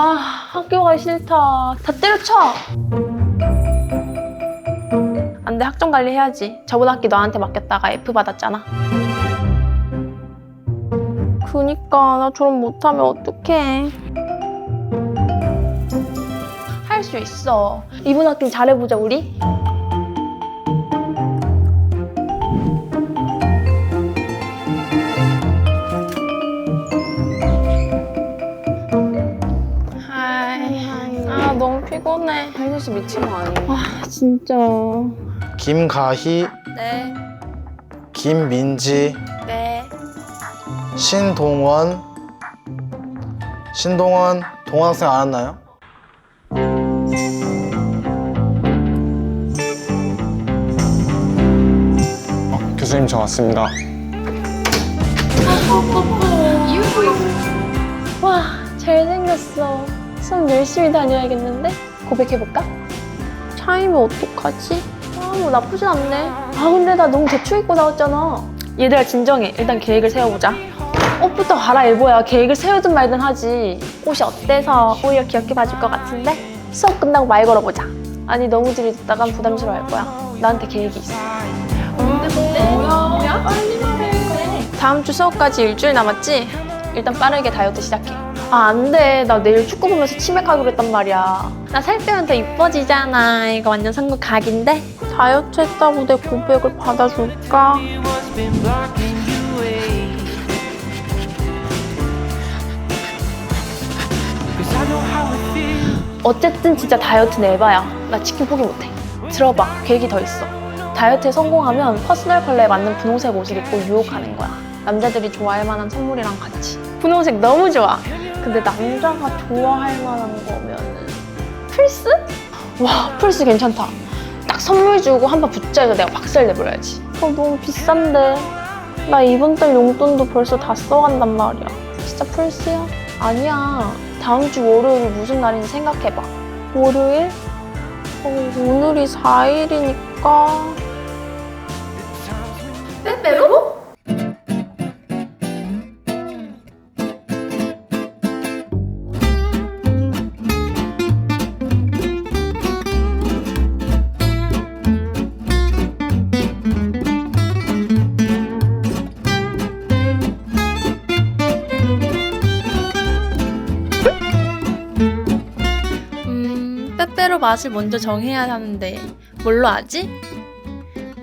아, 학교 가기 싫다. 다 때려쳐. 안 돼, 학점 관리 해야지. 저번 학기 너한테 맡겼다가 F 받았잖아. 그니까, 나 졸업 못하면 어떡해. 할 수 있어. 이번 학기는 잘해보자, 우리. 너무 피곤해. 혜진 씨 미친 거 아니에요? 아, 진짜. 김가희, 네, 김민지, 네. 신동원. 신동원, 동원 학생 안 왔나요? 교수님 저 왔습니다. 수업 열심히 다녀야겠는데? 고백해볼까? 차이면 어떡하지? 아, 뭐 나쁘진 않네. 아, 근데 나 너무 대충 입고 나왔잖아. 얘들아, 진정해. 일단 계획을 세워보자. 옷부터 갈아입어야 계획을 세우든 말든 하지. 옷이 어때서 오히려 귀엽게 봐줄 것 같은데? 수업 끝나고 말 걸어보자. 아니, 너무 들이댔다간 부담스러워 할 거야. 나한테 계획이 있어. 뭔데, 뭔데? 뭐야? 뭐야? 빨리 말해. 다음 주 수업까지 일주일 남았지? 일단 빠르게 다이어트 시작해. 아, 안 돼. 나 내일 축구 보면서 치맥하기로 했단 말이야. 나 살 빼면 더 이뻐지잖아. 이거 완전 성공 각인데? 다이어트 했다고 내 고백을 받아줄까? 어쨌든 진짜 다이어트는 에바야. 나 치킨 포기 못해. 들어봐. 계획이 더 있어. 다이어트에 성공하면 퍼스널 컬러에 맞는 분홍색 옷을 입고 유혹하는 거야. 남자들이 좋아할 만한 선물이랑 같이. 분홍색 너무 좋아. 근데 남자가 좋아할 만한 거면은 플스? 와, 플스 괜찮다. 딱 선물 주고 한 번 붙자해서 내가 박살 내버려야지. 어, 너무 비싼데. 나 이번 달 용돈도 벌써 다 써간단 말이야. 진짜 플스야? 아니야. 다음 주 월요일이 무슨 날인지 생각해봐. 월요일? 어, 오늘이 4일이니까. 빼빼로? 음, 빼빼로 맛을 먼저 정해야 하는데 뭘로 하지?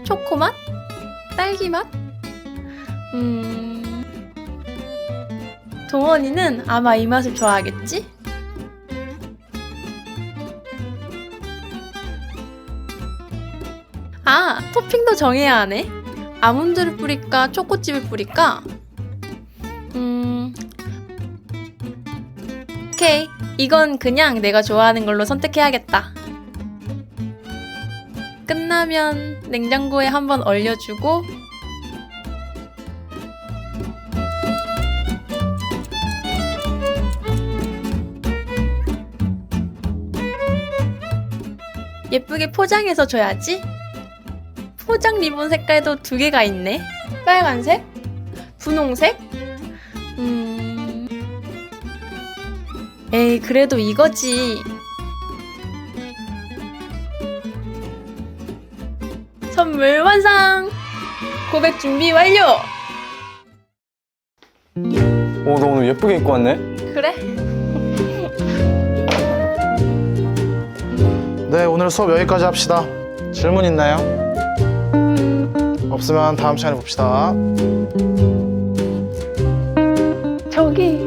초코 맛? 딸기 맛? 음, 동원이는 아마 이 맛을 좋아하겠지? 아, 토핑도 정해야 하네. 아몬드를 뿌릴까, 초코칩을 뿌릴까? 음, 오케이. 이건 그냥 내가 좋아하는 걸로 선택해야겠다. 끝나면 냉장고에 한번 얼려주고 예쁘게 포장해서 줘야지. 포장 리본 색깔도 두 개가 있네. 빨간색, 분홍색. 음. 에이, 그래도 이거지. 선물 완성! 고백 준비 완료! 오, 너 오늘 예쁘게 입고 왔네? 그래? 네, 오늘 수업 여기까지 합시다. 질문 있나요? 없으면 다음 시간에 봅시다. 저기